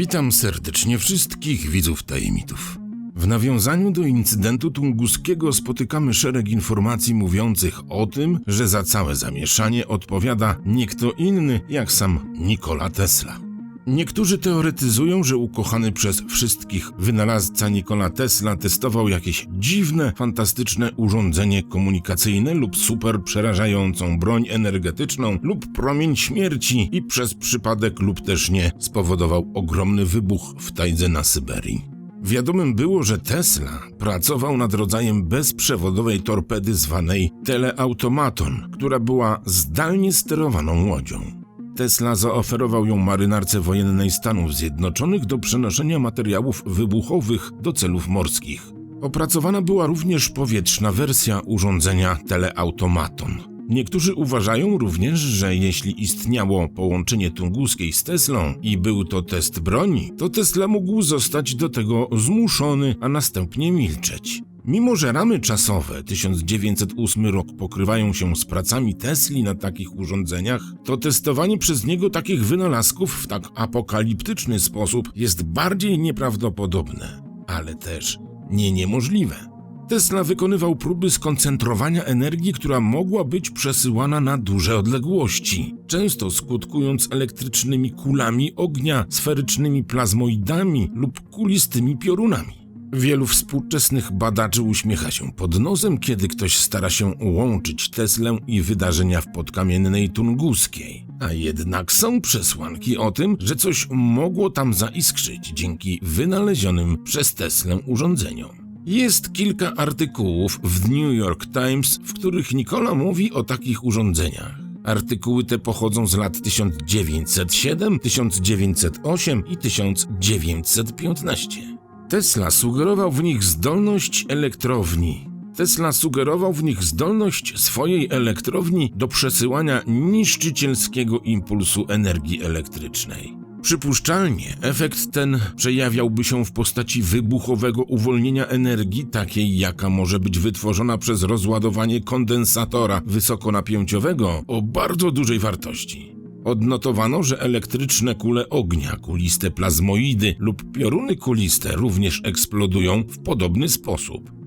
Witam serdecznie wszystkich widzów tajemników. W nawiązaniu do incydentu tunguskiego spotykamy szereg informacji mówiących o tym, że za całe zamieszanie odpowiada nie kto inny jak sam Nikola Tesla. Niektórzy teoretyzują, że ukochany przez wszystkich wynalazca Nikola Tesla testował jakieś dziwne, fantastyczne urządzenie komunikacyjne lub super przerażającą broń energetyczną lub promień śmierci i przez przypadek lub też nie spowodował ogromny wybuch w tajdze na Syberii. Wiadomym było, że Tesla pracował nad rodzajem bezprzewodowej torpedy zwanej teleautomaton, która była zdalnie sterowaną łodzią. Tesla zaoferował ją marynarce wojennej Stanów Zjednoczonych do przenoszenia materiałów wybuchowych do celów morskich. Opracowana była również powietrzna wersja urządzenia teleautomaton. Niektórzy uważają również, że jeśli istniało połączenie tunguskiej z Teslą i był to test broni, to Tesla mógł zostać do tego zmuszony, a następnie milczeć. Mimo, że ramy czasowe 1908 rok pokrywają się z pracami Tesli na takich urządzeniach, to testowanie przez niego takich wynalazków w tak apokaliptyczny sposób jest bardziej nieprawdopodobne, ale też nie niemożliwe. Tesla wykonywał próby skoncentrowania energii, która mogła być przesyłana na duże odległości, często skutkując elektrycznymi kulami ognia, sferycznymi plazmoidami lub kulistymi piorunami. Wielu współczesnych badaczy uśmiecha się pod nosem, kiedy ktoś stara się łączyć Teslę i wydarzenia w podkamiennej tunguskiej. A jednak są przesłanki o tym, że coś mogło tam zaiskrzyć dzięki wynalezionym przez Teslę urządzeniom. Jest kilka artykułów w New York Times, w których Nikola mówi o takich urządzeniach. Artykuły te pochodzą z lat 1907, 1908 i 1915. Tesla sugerował w nich zdolność elektrowni. Tesla sugerował w nich zdolność swojej elektrowni do przesyłania niszczycielskiego impulsu energii elektrycznej. Przypuszczalnie efekt ten przejawiałby się w postaci wybuchowego uwolnienia energii, takiej jaka może być wytworzona przez rozładowanie kondensatora wysokonapięciowego o bardzo dużej wartości. Odnotowano, że elektryczne kule ognia, kuliste plazmoidy lub pioruny kuliste również eksplodują w podobny sposób.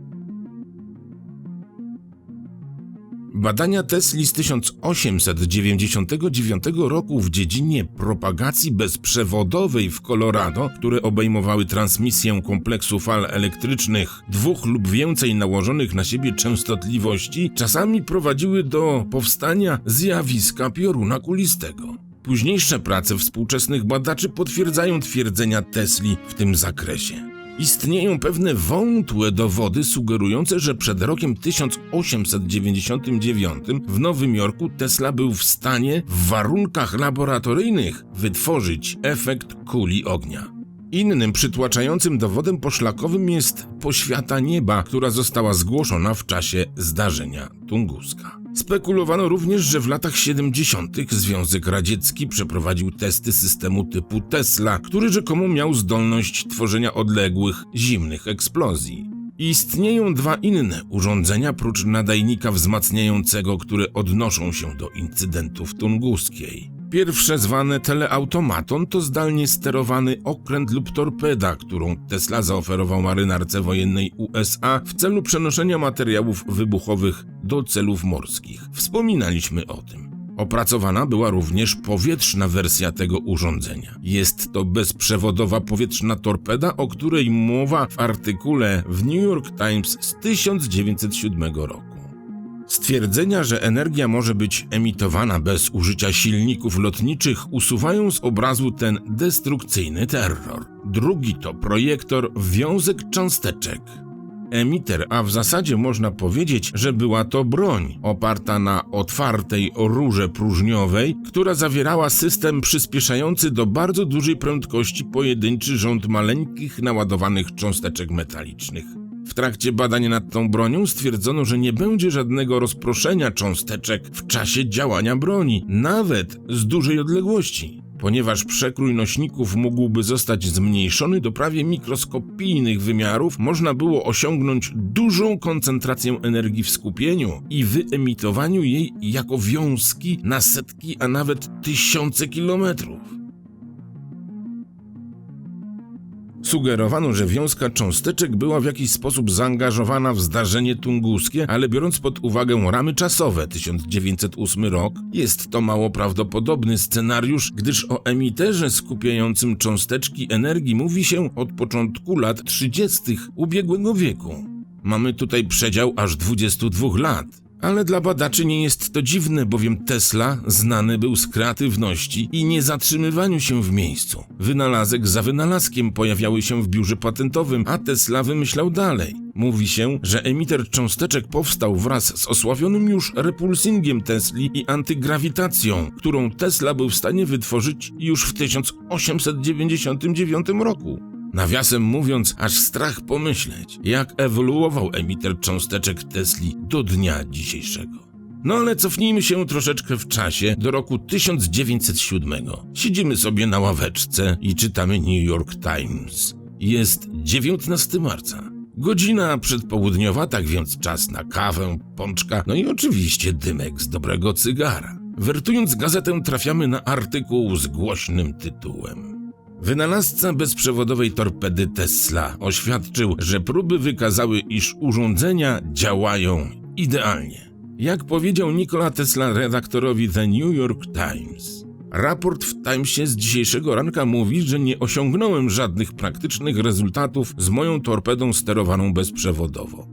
Badania Tesli z 1899 roku w dziedzinie propagacji bezprzewodowej w Colorado, które obejmowały transmisję kompleksu fal elektrycznych dwóch lub więcej nałożonych na siebie częstotliwości, czasami prowadziły do powstania zjawiska pioruna kulistego. Późniejsze prace współczesnych badaczy potwierdzają twierdzenia Tesli w tym zakresie. Istnieją pewne wątłe dowody sugerujące, że przed rokiem 1899 w Nowym Jorku Tesla był w stanie w warunkach laboratoryjnych wytworzyć efekt kuli ognia. Innym przytłaczającym dowodem poszlakowym jest poświata nieba, która została zgłoszona w czasie zdarzenia Tunguska. Spekulowano również, że w latach 70. Związek Radziecki przeprowadził testy systemu typu Tesla, który rzekomo miał zdolność tworzenia odległych, zimnych eksplozji. Istnieją dwa inne urządzenia prócz nadajnika wzmacniającego, które odnoszą się do incydentów tunguskiej. Pierwsze zwane teleautomaton to zdalnie sterowany okręt lub torpeda, którą Tesla zaoferował marynarce wojennej USA w celu przenoszenia materiałów wybuchowych do celów morskich. Wspominaliśmy o tym. Opracowana była również powietrzna wersja tego urządzenia. Jest to bezprzewodowa powietrzna torpeda, o której mowa w artykule w New York Times z 1907 roku. Stwierdzenia, że energia może być emitowana bez użycia silników lotniczych, usuwają z obrazu ten destrukcyjny terror. Drugi to projektor wiązek cząsteczek. Emiter, a w zasadzie można powiedzieć, że była to broń oparta na otwartej rurze próżniowej, która zawierała system przyspieszający do bardzo dużej prędkości pojedynczy rząd maleńkich naładowanych cząsteczek metalicznych. W trakcie badań nad tą bronią stwierdzono, że nie będzie żadnego rozproszenia cząsteczek w czasie działania broni, nawet z dużej odległości. Ponieważ przekrój nośników mógłby zostać zmniejszony do prawie mikroskopijnych wymiarów, można było osiągnąć dużą koncentrację energii w skupieniu i wyemitowaniu jej jako wiązki na setki, a nawet tysiące kilometrów. Sugerowano, że wiązka cząsteczek była w jakiś sposób zaangażowana w zdarzenie tunguskie, ale biorąc pod uwagę ramy czasowe 1908 rok, jest to mało prawdopodobny scenariusz, gdyż o emiterze skupiającym cząsteczki energii mówi się od początku lat 30. ubiegłego wieku. Mamy tutaj przedział aż 22 lat. Ale dla badaczy nie jest to dziwne, bowiem Tesla znany był z kreatywności i niezatrzymywaniu się w miejscu. Wynalazek za wynalazkiem pojawiały się w biurze patentowym, a Tesla wymyślał dalej. Mówi się, że emiter cząsteczek powstał wraz z osławionym już repulsingiem Tesli i antygrawitacją, którą Tesla był w stanie wytworzyć już w 1899 roku. Nawiasem mówiąc, aż strach pomyśleć, jak ewoluował emiter cząsteczek Tesli do dnia dzisiejszego. No ale cofnijmy się troszeczkę w czasie do roku 1907. Siedzimy sobie na ławeczce i czytamy New York Times. Jest 19 marca. Godzina przedpołudniowa, tak więc czas na kawę, pączka, no i oczywiście dymek z dobrego cygara. Wertując gazetę trafiamy na artykuł z głośnym tytułem. Wynalazca bezprzewodowej torpedy Tesla oświadczył, że próby wykazały, iż urządzenia działają idealnie. Jak powiedział Nikola Tesla redaktorowi The New York Times. Raport w Timesie z dzisiejszego ranka mówi, że nie osiągnąłem żadnych praktycznych rezultatów z moją torpedą sterowaną bezprzewodowo.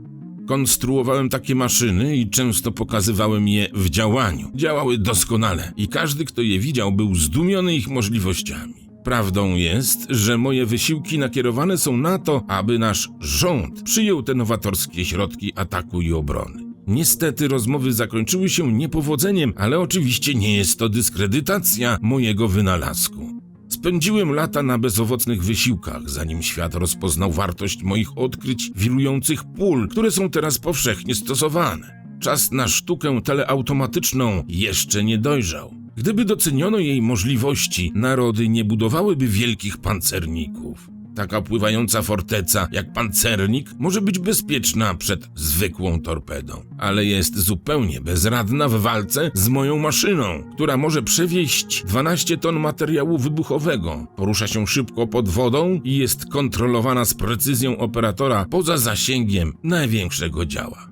Konstruowałem takie maszyny i często pokazywałem je w działaniu. Działały doskonale i każdy, kto je widział, był zdumiony ich możliwościami. Prawdą jest, że moje wysiłki nakierowane są na to, aby nasz rząd przyjął te nowatorskie środki ataku i obrony. Niestety rozmowy zakończyły się niepowodzeniem, ale oczywiście nie jest to dyskredytacja mojego wynalazku. Spędziłem lata na bezowocnych wysiłkach, zanim świat rozpoznał wartość moich odkryć wirujących pól, które są teraz powszechnie stosowane. Czas na sztukę teleautomatyczną jeszcze nie dojrzał. Gdyby doceniono jej możliwości, narody nie budowałyby wielkich pancerników. Taka pływająca forteca jak pancernik może być bezpieczna przed zwykłą torpedą, ale jest zupełnie bezradna w walce z moją maszyną, która może przewieźć 12 ton materiału wybuchowego, porusza się szybko pod wodą i jest kontrolowana z precyzją operatora poza zasięgiem największego działa.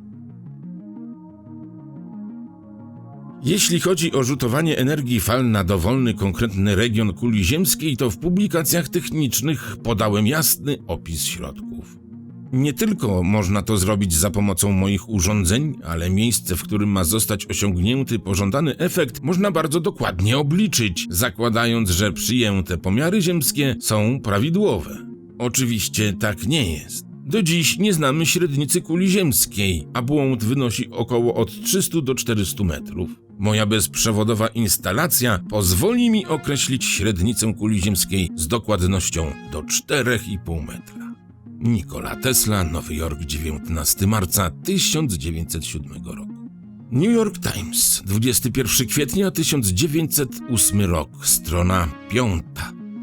Jeśli chodzi o rzutowanie energii fal na dowolny konkretny region kuli ziemskiej, to w publikacjach technicznych podałem jasny opis środków. Nie tylko można to zrobić za pomocą moich urządzeń, ale miejsce, w którym ma zostać osiągnięty pożądany efekt, można bardzo dokładnie obliczyć, zakładając, że przyjęte pomiary ziemskie są prawidłowe. Oczywiście tak nie jest. Do dziś nie znamy średnicy kuli ziemskiej, a błąd wynosi około od 300 do 400 metrów. Moja bezprzewodowa instalacja pozwoli mi określić średnicę kuli ziemskiej z dokładnością do 4,5 metra. Nikola Tesla, Nowy Jork, 19 marca 1907 roku. New York Times, 21 kwietnia 1908 rok, strona 5.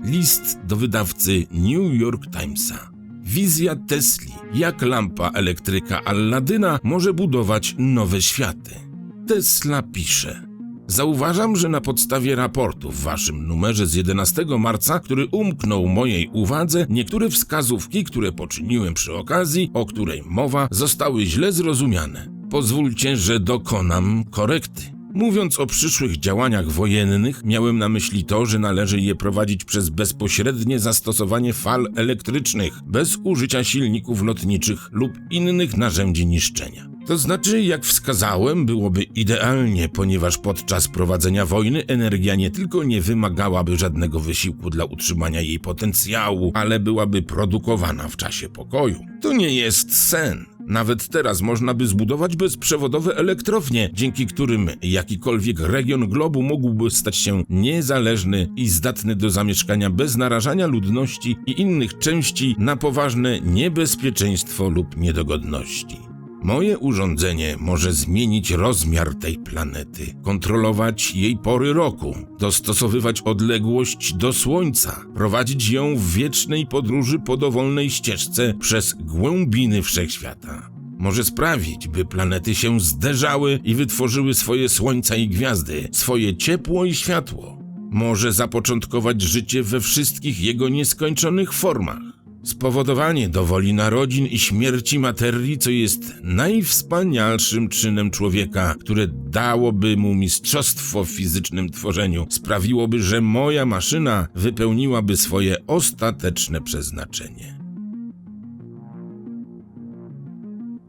List do wydawcy New York Timesa. Wizja Tesli, jak lampa elektryka Alladyna może budować nowe światy. Tesla pisze. Zauważam, że na podstawie raportu w waszym numerze z 11 marca, który umknął mojej uwadze, niektóre wskazówki, które poczyniłem przy okazji, o której mowa, zostały źle zrozumiane. Pozwólcie, że dokonam korekty. Mówiąc o przyszłych działaniach wojennych, miałem na myśli to, że należy je prowadzić przez bezpośrednie zastosowanie fal elektrycznych, bez użycia silników lotniczych lub innych narzędzi niszczenia. To znaczy, jak wskazałem, byłoby idealnie, ponieważ podczas prowadzenia wojny energia nie tylko nie wymagałaby żadnego wysiłku dla utrzymania jej potencjału, ale byłaby produkowana w czasie pokoju. To nie jest sen. Nawet teraz można by zbudować bezprzewodowe elektrownie, dzięki którym jakikolwiek region globu mógłby stać się niezależny i zdatny do zamieszkania bez narażania ludności i innych części na poważne niebezpieczeństwo lub niedogodności. Moje urządzenie może zmienić rozmiar tej planety, kontrolować jej pory roku, dostosowywać odległość do Słońca, prowadzić ją w wiecznej podróży po dowolnej ścieżce przez głębiny wszechświata. Może sprawić, by planety się zderzały i wytworzyły swoje słońca i gwiazdy, swoje ciepło i światło. Może zapoczątkować życie we wszystkich jego nieskończonych formach. Spowodowanie dowoli narodzin i śmierci materii, co jest najwspanialszym czynem człowieka, które dałoby mu mistrzostwo w fizycznym tworzeniu, sprawiłoby, że moja maszyna wypełniłaby swoje ostateczne przeznaczenie.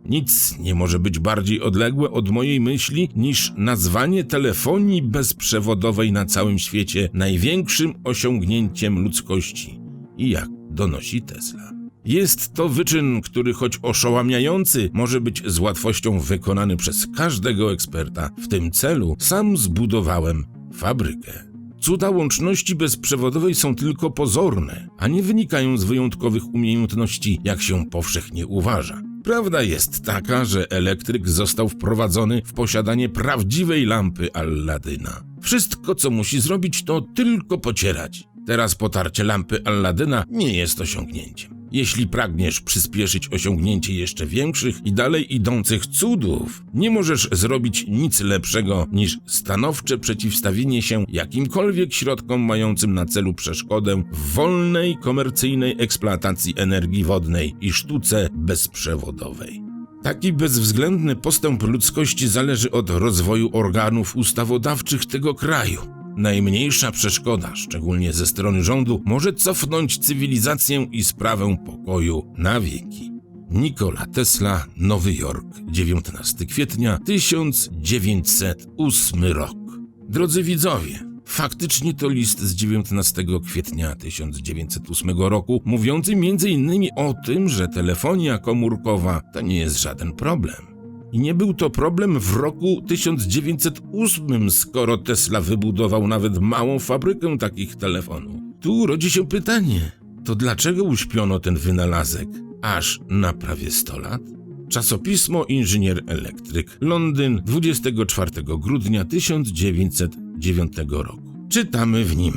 Nic nie może być bardziej odległe od mojej myśli niż nazwanie telefonii bezprzewodowej na całym świecie największym osiągnięciem ludzkości. I jak donosi Tesla. Jest to wyczyn, który choć oszałamiający, może być z łatwością wykonany przez każdego eksperta. W tym celu sam zbudowałem fabrykę. Cuda łączności bezprzewodowej są tylko pozorne, a nie wynikają z wyjątkowych umiejętności, jak się powszechnie uważa. Prawda jest taka, że elektryk został wprowadzony w posiadanie prawdziwej lampy Alladyna. Wszystko, co musi zrobić, to tylko pocierać. Teraz potarcie lampy Alladyna nie jest osiągnięciem. Jeśli pragniesz przyspieszyć osiągnięcie jeszcze większych i dalej idących cudów, nie możesz zrobić nic lepszego niż stanowcze przeciwstawienie się jakimkolwiek środkom mającym na celu przeszkodę w wolnej, komercyjnej eksploatacji energii wodnej i sztuce bezprzewodowej. Taki bezwzględny postęp ludzkości zależy od rozwoju organów ustawodawczych tego kraju. Najmniejsza przeszkoda, szczególnie ze strony rządu, może cofnąć cywilizację i sprawę pokoju na wieki. Nikola Tesla, Nowy Jork, 19 kwietnia 1908 rok. Drodzy widzowie, faktycznie to list z 19 kwietnia 1908 roku, mówiący m.in. o tym, że telefonia komórkowa to nie jest żaden problem. I nie był to problem w roku 1908, skoro Tesla wybudował nawet małą fabrykę takich telefonów. Tu rodzi się pytanie, to dlaczego uśpiono ten wynalazek aż na prawie 100 lat? Czasopismo Inżynier Elektryk, Londyn, 24 grudnia 1909 roku. Czytamy w nim.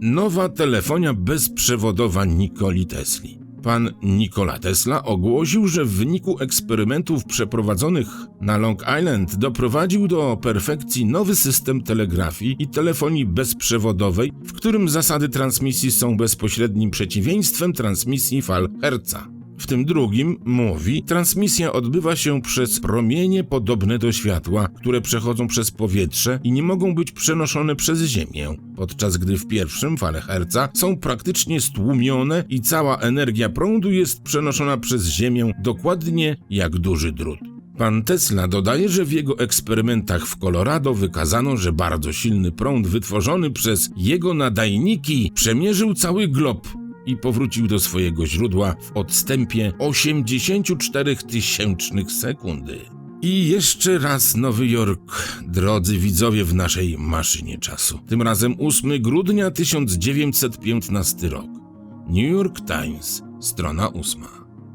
Nowa telefonia bezprzewodowa Nikoli Tesli. Pan Nikola Tesla ogłosił, że w wyniku eksperymentów przeprowadzonych na Long Island doprowadził do perfekcji nowy system telegrafii i telefonii bezprzewodowej, w którym zasady transmisji są bezpośrednim przeciwieństwem transmisji fal Herca. W tym drugim, mówi, transmisja odbywa się przez promienie podobne do światła, które przechodzą przez powietrze i nie mogą być przenoszone przez Ziemię, podczas gdy w pierwszym fale Herca są praktycznie stłumione i cała energia prądu jest przenoszona przez Ziemię dokładnie jak duży drut. Pan Tesla dodaje, że w jego eksperymentach w Colorado wykazano, że bardzo silny prąd wytworzony przez jego nadajniki przemierzył cały glob i powrócił do swojego źródła w odstępie 84 tysięcznych sekundy. I jeszcze raz Nowy Jork, drodzy widzowie w naszej maszynie czasu. Tym razem 8 grudnia 1915 rok. New York Times, strona 8.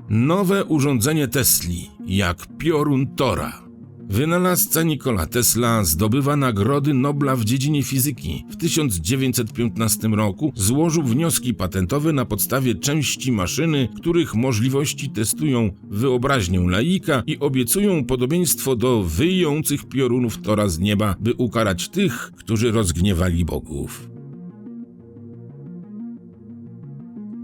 Nowe urządzenie Tesli, jak piorun Tora. Wynalazca Nikola Tesla zdobywa nagrody Nobla w dziedzinie fizyki. W 1915 roku złożył wnioski patentowe na podstawie części maszyny, których możliwości testują wyobraźnię laika i obiecują podobieństwo do wyjących piorunów Tora z nieba, by ukarać tych, którzy rozgniewali bogów.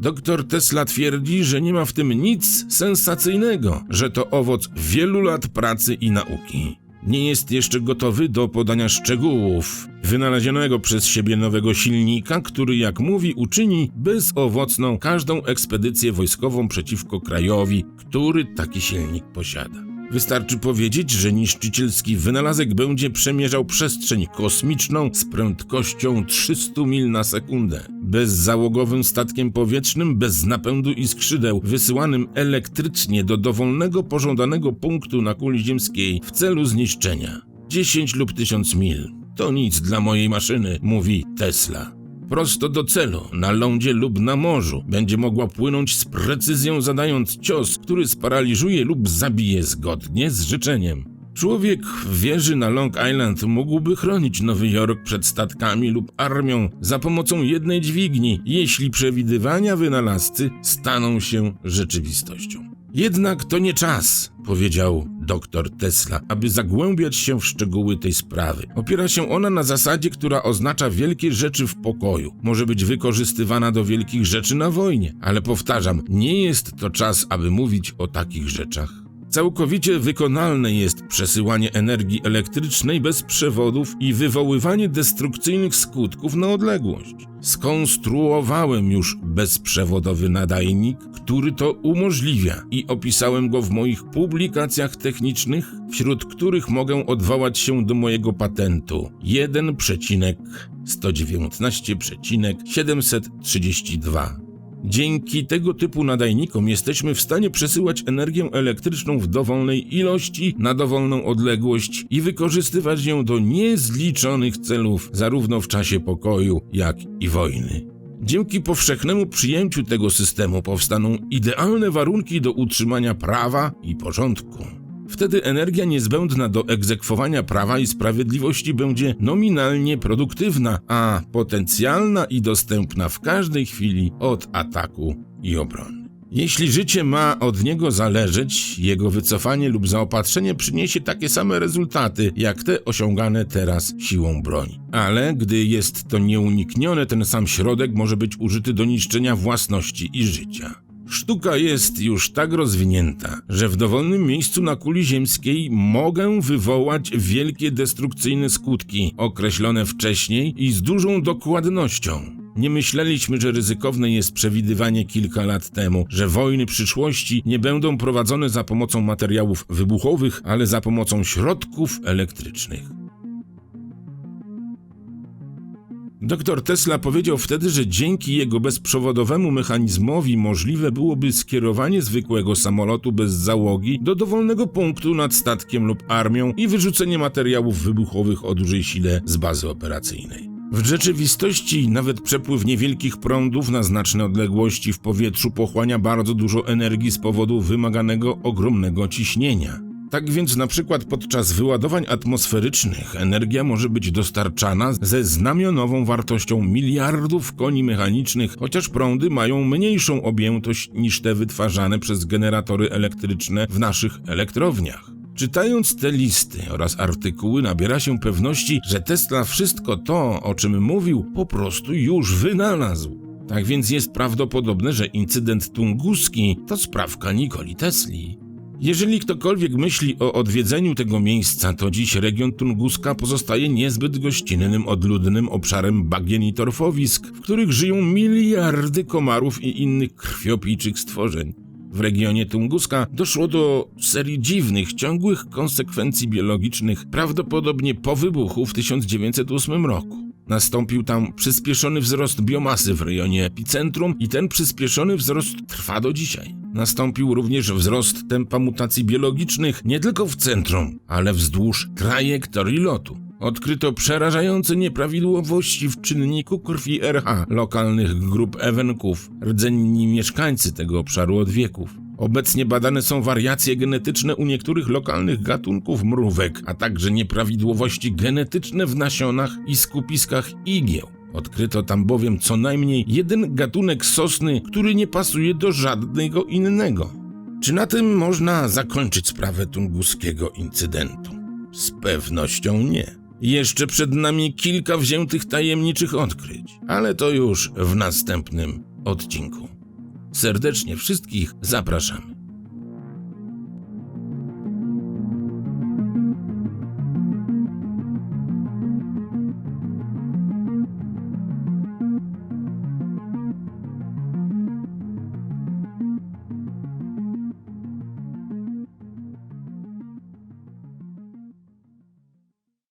Doktor Tesla twierdzi, że nie ma w tym nic sensacyjnego, że to owoc wielu lat pracy i nauki. Nie jest jeszcze gotowy do podania szczegółów wynalezionego przez siebie nowego silnika, który, jak mówi, uczyni bezowocną każdą ekspedycję wojskową przeciwko krajowi, który taki silnik posiada. Wystarczy powiedzieć, że niszczycielski wynalazek będzie przemierzał przestrzeń kosmiczną z prędkością 300 mil na sekundę. Bezzałogowym statkiem powietrznym, bez napędu i skrzydeł, wysyłanym elektrycznie do dowolnego pożądanego punktu na kuli ziemskiej w celu zniszczenia. 10 lub 1000 mil. To nic dla mojej maszyny, mówi Tesla prosto do celu, na lądzie lub na morzu. Będzie mogła płynąć z precyzją, zadając cios, który sparaliżuje lub zabije zgodnie z życzeniem. Człowiek w wieży na Long Island mógłby chronić Nowy Jork przed statkami lub armią za pomocą jednej dźwigni, jeśli przewidywania wynalazcy staną się rzeczywistością. Jednak to nie czas. powiedział dr Tesla, aby zagłębiać się w szczegóły tej sprawy. Opiera się ona na zasadzie, która oznacza wielkie rzeczy w pokoju. Może być wykorzystywana do wielkich rzeczy na wojnie, ale powtarzam, nie jest to czas, aby mówić o takich rzeczach. Całkowicie wykonalne jest przesyłanie energii elektrycznej bez przewodów i wywoływanie destrukcyjnych skutków na odległość. Skonstruowałem już bezprzewodowy nadajnik, który to umożliwia i opisałem go w moich publikacjach technicznych, wśród których mogę odwołać się do mojego patentu 1,119,732. Dzięki tego typu nadajnikom jesteśmy w stanie przesyłać energię elektryczną w dowolnej ilości na dowolną odległość i wykorzystywać ją do niezliczonych celów, zarówno w czasie pokoju, jak i wojny. Dzięki powszechnemu przyjęciu tego systemu powstaną idealne warunki do utrzymania prawa i porządku. Wtedy energia niezbędna do egzekwowania prawa i sprawiedliwości będzie nominalnie produktywna, a potencjalna i dostępna w każdej chwili od ataku i obrony. Jeśli życie ma od niego zależeć, jego wycofanie lub zaopatrzenie przyniesie takie same rezultaty, jak te osiągane teraz siłą broni. Ale gdy jest to nieuniknione, ten sam środek może być użyty do niszczenia własności i życia. Sztuka jest już tak rozwinięta, że w dowolnym miejscu na kuli ziemskiej mogę wywołać wielkie destrukcyjne skutki, określone wcześniej i z dużą dokładnością. Nie myśleliśmy, że ryzykowne jest przewidywanie kilka lat temu, że wojny przyszłości nie będą prowadzone za pomocą materiałów wybuchowych, ale za pomocą środków elektrycznych. Doktor Tesla powiedział wtedy, że dzięki jego bezprzewodowemu mechanizmowi możliwe byłoby skierowanie zwykłego samolotu bez załogi do dowolnego punktu nad statkiem lub armią i wyrzucenie materiałów wybuchowych o dużej sile z bazy operacyjnej. W rzeczywistości nawet przepływ niewielkich prądów na znaczne odległości w powietrzu pochłania bardzo dużo energii z powodu wymaganego ogromnego ciśnienia. Tak więc na przykład podczas wyładowań atmosferycznych energia może być dostarczana ze znamionową wartością miliardów koni mechanicznych, chociaż prądy mają mniejszą objętość niż te wytwarzane przez generatory elektryczne w naszych elektrowniach. Czytając te listy oraz artykuły nabiera się pewności, że Tesla wszystko to, o czym mówił, po prostu już wynalazł. Tak więc jest prawdopodobne, że incydent tunguski to sprawka Nikoli Tesli. Jeżeli ktokolwiek myśli o odwiedzeniu tego miejsca, to dziś region Tunguska pozostaje niezbyt gościnnym, odludnym obszarem bagien i torfowisk, w których żyją miliardy komarów i innych krwiopijczych stworzeń. W regionie Tunguska doszło do serii dziwnych, ciągłych konsekwencji biologicznych, prawdopodobnie po wybuchu w 1908 roku. Nastąpił tam przyspieszony wzrost biomasy w rejonie epicentrum i ten przyspieszony wzrost trwa do dzisiaj. Nastąpił również wzrost tempa mutacji biologicznych nie tylko w centrum, ale wzdłuż trajektorii lotu. Odkryto przerażające nieprawidłowości w czynniku krwi RH lokalnych grup ewenków, rdzenni mieszkańcy tego obszaru od wieków. Obecnie badane są wariacje genetyczne u niektórych lokalnych gatunków mrówek, a także nieprawidłowości genetyczne w nasionach i skupiskach igieł. Odkryto tam bowiem co najmniej jeden gatunek sosny, który nie pasuje do żadnego innego. Czy na tym można zakończyć sprawę tunguskiego incydentu? Z pewnością nie. Jeszcze przed nami kilka wziętych tajemniczych odkryć, ale to już w następnym odcinku. Serdecznie wszystkich zapraszamy.